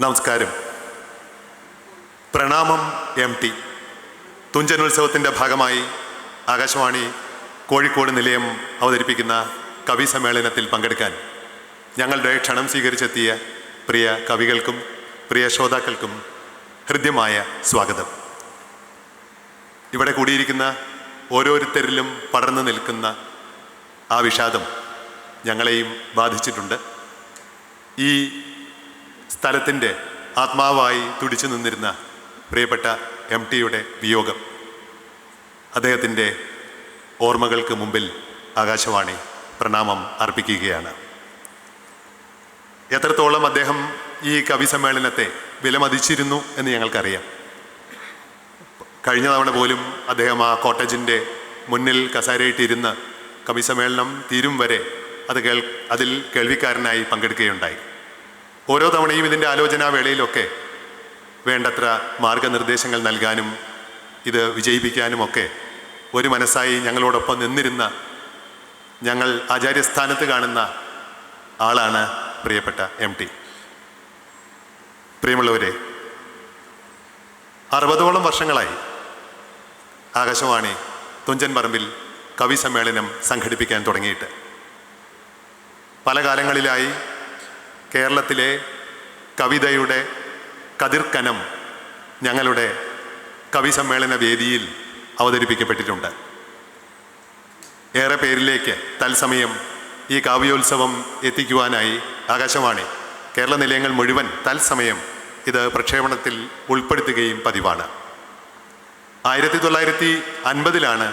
നമസ്കാരം. പ്രണാമം M T. തുഞ്ചനുത്സവത്തിന്റെ ഭാഗമായി ആകാശവാണി കോഴിക്കോട് നിലയം അവതരിപ്പിക്കുന്ന കവി സമ്മേളനത്തിൽ പങ്കെടുക്കാൻ ഞങ്ങളുടെ ക്ഷണം സ്വീകരിച്ചെത്തിയ പ്രിയ കവികൾക്കും പ്രിയ ശ്രോതാക്കൾക്കും ഹൃദ്യമായ സ്വാഗതം. ഇവിടെ കൂടിയിരിക്കുന്ന ഓരോരുത്തരിലും പടർന്നു നിൽക്കുന്ന ആ വിഷാദം ഞങ്ങളെയും ബാധിച്ചിട്ടുണ്ട്. ഈ സ്ഥലത്തിന്റെ ആത്മാവായി തുടിച്ചു നിന്നിരുന്ന പ്രിയപ്പെട്ട എം ടിയുടെ വിയോഗം. അദ്ദേഹത്തിന്റെ ഓർമ്മകൾക്ക് മുമ്പിൽ ആകാശവാണി പ്രണാമം അർപ്പിക്കുകയാണ്. എത്രത്തോളം അദ്ദേഹം ഈ കവി സമ്മേളനത്തെ വിലമതിച്ചിരുന്നു എന്ന് ഞങ്ങൾക്കറിയാം. കഴിഞ്ഞ തവണ പോലും അദ്ദേഹം ആ കോട്ടേജിന്റെ മുന്നിൽ കസാരയിട്ടിരുന്ന് കവി സമ്മേളനം തീരും വരെ അത് കേൾ അതിൽ കേൾവിക്കാരനായി പങ്കെടുക്കുകയുണ്ടായി. ഓരോ തവണയും ഇതിന്റെ ആലോചനാ വേളയിലൊക്കെ വേണ്ടത്ര മാർഗനിർദ്ദേശങ്ങൾ നൽകാനും ഇത് വിജയിപ്പിക്കാനുമൊക്കെ ഒരു മനസ്സായി ഞങ്ങളോടൊപ്പം നിന്നിരുന്ന ഞങ്ങൾ ആചാര്യസ്ഥാനത്ത് കാണുന്ന ആളാണ് പ്രിയപ്പെട്ട എം ടി. പ്രിയമുള്ളവരെ അറുപതോളം വർഷങ്ങളായി ആകാശവാണി തുഞ്ചൻ പറമ്പിൽ കവി സമ്മേളനം സംഘടിപ്പിക്കാൻ തുടങ്ങിയിട്ട്. പല കാലങ്ങളിലായി കേരളത്തിലെ കവിതയുടെ കതിർക്കനം ഞങ്ങളുടെ കവി സമ്മേളന വേദിയിൽ അവതരിപ്പിക്കപ്പെട്ടിട്ടുണ്ട്. ഏറെ പേരിലേക്ക് തത്സമയം ഈ കാവ്യോത്സവം എത്തിക്കുവാനായി ആകാശവാണി കേരള നിലയങ്ങൾ മുഴുവൻ തത്സമയം ഇത് പ്രക്ഷേപണത്തിൽ ഉൾപ്പെടുത്തുകയും പതിവാണ്. ആയിരത്തി തൊള്ളായിരത്തി അൻപതിലാണ്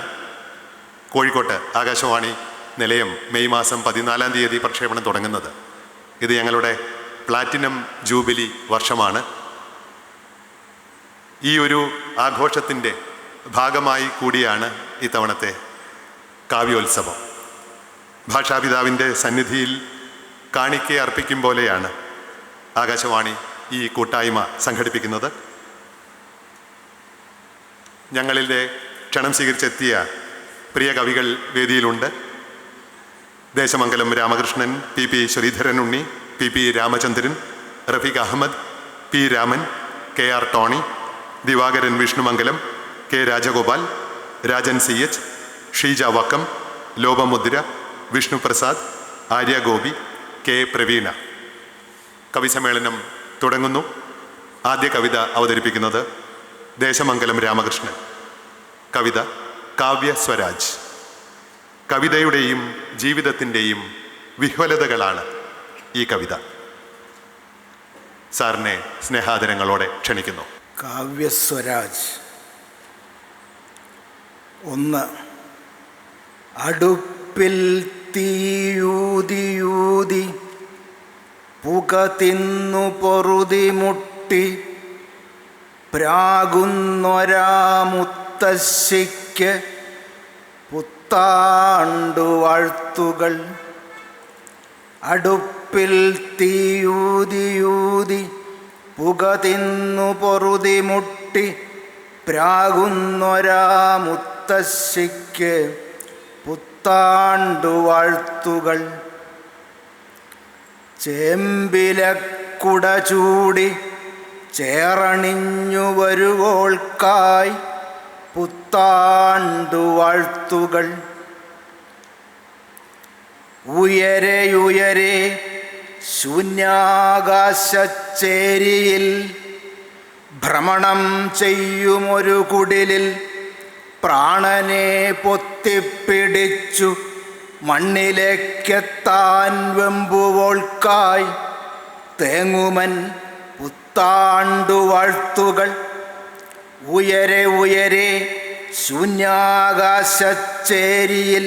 കോഴിക്കോട്ട് ആകാശവാണി നിലയം മെയ് മാസം പതിനാലാം തീയതി പ്രക്ഷേപണം തുടങ്ങുന്നത്. ഇത് ഞങ്ങളുടെ പ്ലാറ്റിനം ജൂബിലി വർഷമാണ്. ഈ ഒരു ആഘോഷത്തിന്റെ ഭാഗമായി കൂടിയാണ് ഇത്തവണത്തെ കാവ്യോത്സവം. ഭാഷാപിതാവിന്റെ സന്നിധിയിൽ കാണിക്കെ അർപ്പിക്കും പോലെയാണ് ആകാശവാണി ഈ കൂട്ടായ്മ സംഘടിപ്പിക്കുന്നത്. ഞങ്ങളിലെ ക്ഷണം സ്വീകരിച്ചെത്തിയ പ്രിയ കവികൾ വേദിയിലുണ്ട്. Desamangalam Ramakrishnan P P Sreedharan Unni P P Ramachandran Rafeeq Ahamed P Raman K R Tony Divakaran Vishnumangalam K Rajagopal Rajan C H Sheeja Vakkom Lopamudra Vishnuprasad Arya Gopi K Praveena. കവിസമ്മേളനം തുടങ്ങുന്നു. ആദ്യ കവിത അവതരിപ്പിക്കുന്നത് ദേശമംഗലം രാമകൃഷ്ണൻ. കവിത കാവ്യ സ്വരാജ്. കവിതയുടെയും ജീവിതത്തിന്റെയും വിഹ്വലതകളാണ് ഈ കവിത. സാറിനെ സ്നേഹാദരങ്ങളോടെ ക്ഷണിക്കുന്നു. കാവ്യസ്വരാജ് ഒന്ന് അടുപ്പിൽ തീയൂതിയൂതി പുക തിന്നു പൊറുതി മുട്ടി പ്രാകുന്നൊരാമുത്തശ്ശിക്ക് പുത്താണ്ടു വാഴ്ത്തുകൾ. അടുപ്പിൽ തീയൂതിയൂതി പുക തിന്നു പൊറുതി മുട്ടി പ്രാകുന്നൊരാമുത്തശ്ശിക്ക് പുത്താണ്ടു വാഴ്ത്തുകൾ. ചേമ്പിലക്കുട ചൂടി ചേറണിഞ്ഞു വരുവോൾക്കായി പുത്താണ്ടു വാഴ്ത്തുകൾ. ഉയരെയുയരെ ശൂന്യാകാശച്ചേരിയിൽ ഭ്രമണം ചെയ്യുമൊരു കുടിലിൽ പ്രാണനെ പൊത്തിപ്പിടിച്ചു. മണ്ണിലേക്കെത്താൻ വെമ്പുവോൾക്കായി തേങ്ങുമൻ പുത്താണ്ടു വാഴ്ത്തുകൾ. ഉയരെ ഉയരെ ശൂന്യാകാശച്ചേരിയിൽ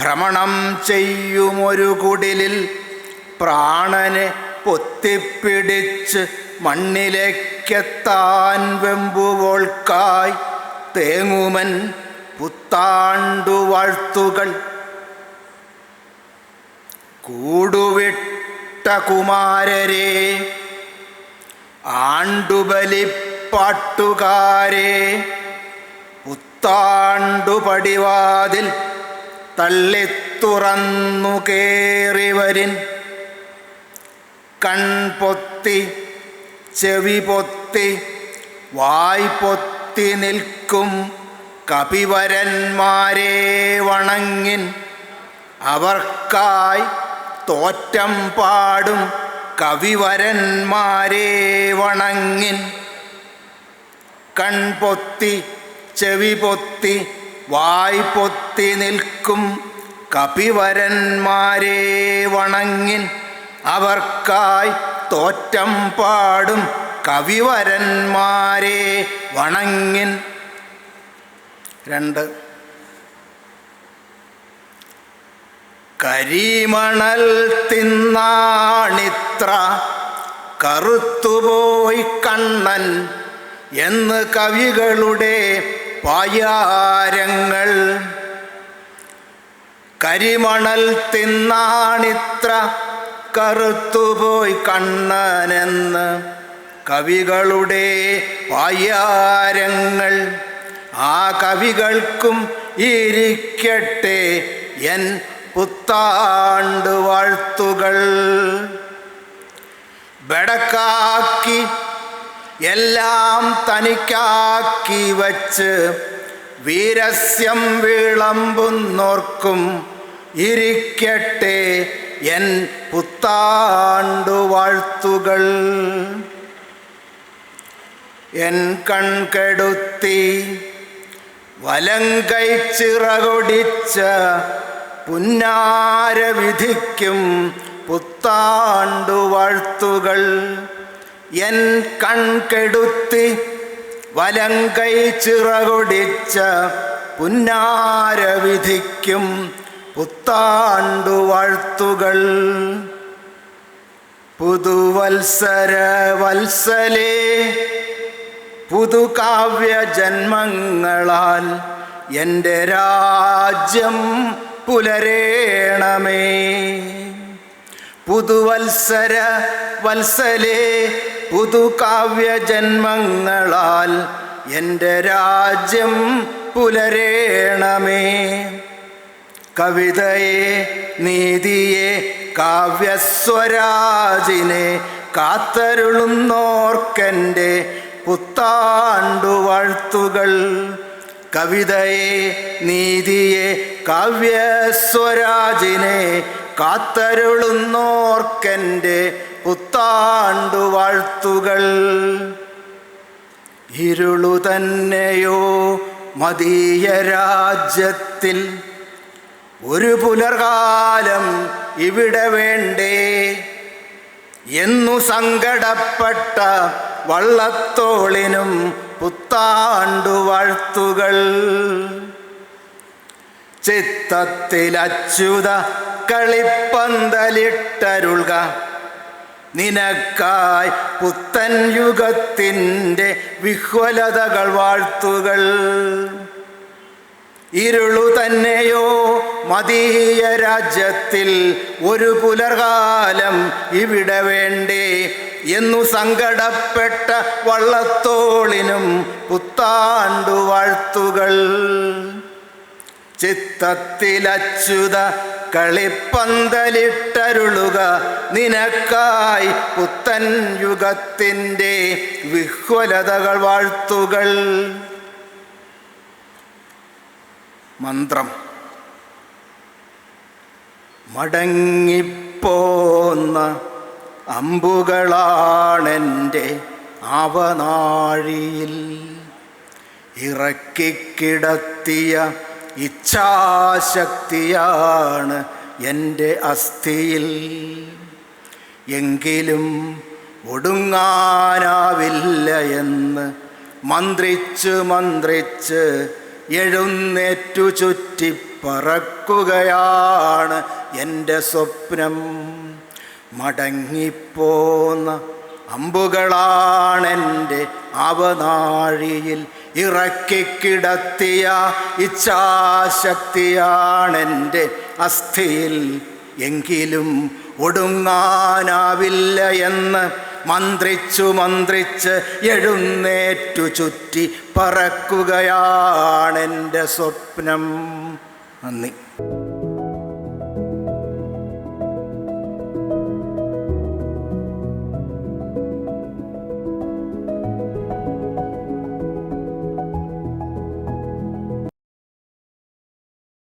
ഭ്രമണം ചെയ്യുമൊരു കുടിലിൽ പ്രാണനെ പൊത്തിപ്പിടിച്ച് മണ്ണിലേക്കെത്താൻ വെമ്പുവോൾക്കായി തേങ്ങുമൻ പുത്താണ്ടുവാഴ്ത്തുകൾ കൂടുവിട്ട കുമാരരെ ആണ്ടുബലിപ്പാട്ടുകാരെ പുത്താണ്ടു പടിവാതിൽ തള്ളിത്തുറന്നു കേറിവരിൻ. കൺപൊത്തി ചെവി പൊത്തി വായ് പൊത്തി നിൽക്കും കപിവരന്മാരെ വണങ്ങിൻ. അവർക്കായി തോറ്റം പാടും കവിവരന്മാരെ വണങ്ങിൻ. കൺപൊത്തി ചെവി പൊത്തി വായ് പൊത്തി നിൽക്കും. കപിവരന്മാരെ വണങ്ങിൻ അവർക്കായി തോറ്റം പാടും. കവിവരന്മാരെ വണങ്ങിൻ. രണ്ട്. കരിമണൽ തിന്നാണിത്ര കറുത്തുപോയി കണ്ണൻ എന്ന് കവികളുടെ പായാരങ്ങൾ കരിമണൽ തിന്നാണിത്ര കറുത്തുപോയി കണ്ണനെന്ന് കവികളുടെ പായാരങ്ങൾ ആ കവികൾക്കും ഇരിക്കട്ടെ എൻ പുത്താണ്ട് വാഴ്ത്തുകൾ. ബടക്കാക്കി എല്ലാം തനിക്കാക്കി വച്ച് വീരസ്യം വിളമ്പുന്നോർക്കും ഇരിക്കട്ടെ എൻ പുത്താണ്ടു വാഴ്ത്തുകൾ. എൻ കൺകെടുത്തി വലങ്കൈ ചിറകൊടിച്ച പുന്നാരവിധിക്കും പുത്താണ്ടു വാഴ്ത്തുകൾ. എൻ കൺകെടുത്തി വലങ്കൈ ചിറകൊടിച്ച പുന്നാരവിധിക്കും പുത്താണ്ടു വാഴ്ത്തുകൾ. പുതുവത്സര വത്സലേ പുതുകാവ്യ ജന്മങ്ങളാൽ എന്റെ രാജ്യം പുലരേണമേ. പുതുവത്സര വത്സലേ പുതുകാവ്യ ജന്മങ്ങളാൽ എന്റെ രാജ്യം പുലരേണമേ. കവിതയെ നീതിയെ കാവ്യസ്വരാജിനെ കാത്തരുളുന്നോർക്കെന്റെ പുത്താണ്ടു വാഴ്ത്തുകൾ കവിതയെ നീതിയെ കാവ്യസ്വരാജിനെ കാത്തരുളുന്നോർക്കെന്റെ പുത്താണ്ടു വാഴ്ത്തുകൾ. ഇരുളു തന്നെയോ മതീയ രാജ്യത്തിൽ. ഒരു പുലർകാലം ഇവിടെ വേണ്ടേ? എന്നു സങ്കടപ്പെട്ട വള്ളത്തോളിനും പുത്താണ്ടു വാഴ്ത്തുകൾ. ചിത്തത്തിലച്യുത കളിപ്പന്തലിട്ടരുൾക നിനക്കായി പുത്തൻ യുഗത്തിന്റെ വിഹ്വലതകൾ വാഴ്ത്തുകൾ. ഇരുളു തന്നെയോ മതീയ രാജ്യത്തിൽ ഒരു പുലർകാലം ഇവിടെ വേണ്ടേ എന്നു സങ്കടപ്പെട്ട വള്ളത്തോളിനും പുത്താണ്ടു വാഴ്ത്തുകൾ ചിത്തത്തിലച്യുത കളിപ്പന്തലിട്ടരുളുക. നിനക്കായി പുത്തൻ യുഗത്തിന്റെ വിഹ്വലതകൾ വാഴ്ത്തുകൾ. മന്ത്രം. മടങ്ങിപ്പോന്ന അമ്പുകളാണെന്റെ അവനാഴിയിൽ ഇറക്കിക്കിടത്തിയ ഇച്ഛാശക്തിയാണ് എന്റെ അസ്ഥിയിൽ. എങ്കിലും ഒടുങ്ങാനാവില്ല എന്ന് മന്ത്രിച്ച് മന്ത്രിച്ച് എഴുന്നേറ്റു ചുറ്റി പറക്കുകയാണ് എന്റെ സ്വപ്നം. മടങ്ങിപ്പോന്ന അമ്പുകളാണെന്റെ അവനാഴിയിൽ ഇറക്കിക്കിടത്തിയ ഇച്ഛാശക്തിയാണെന്റെ അസ്ഥിയിൽ എങ്കിലും ഒടുങ്ങാനാവില്ല എന്ന് മന്ത്രിച്ചു മന്ത്രിച്ച് എഴുന്നേറ്റു ചുറ്റി പറക്കുകയാണെന്റെ സ്വപ്നം. നന്ദി.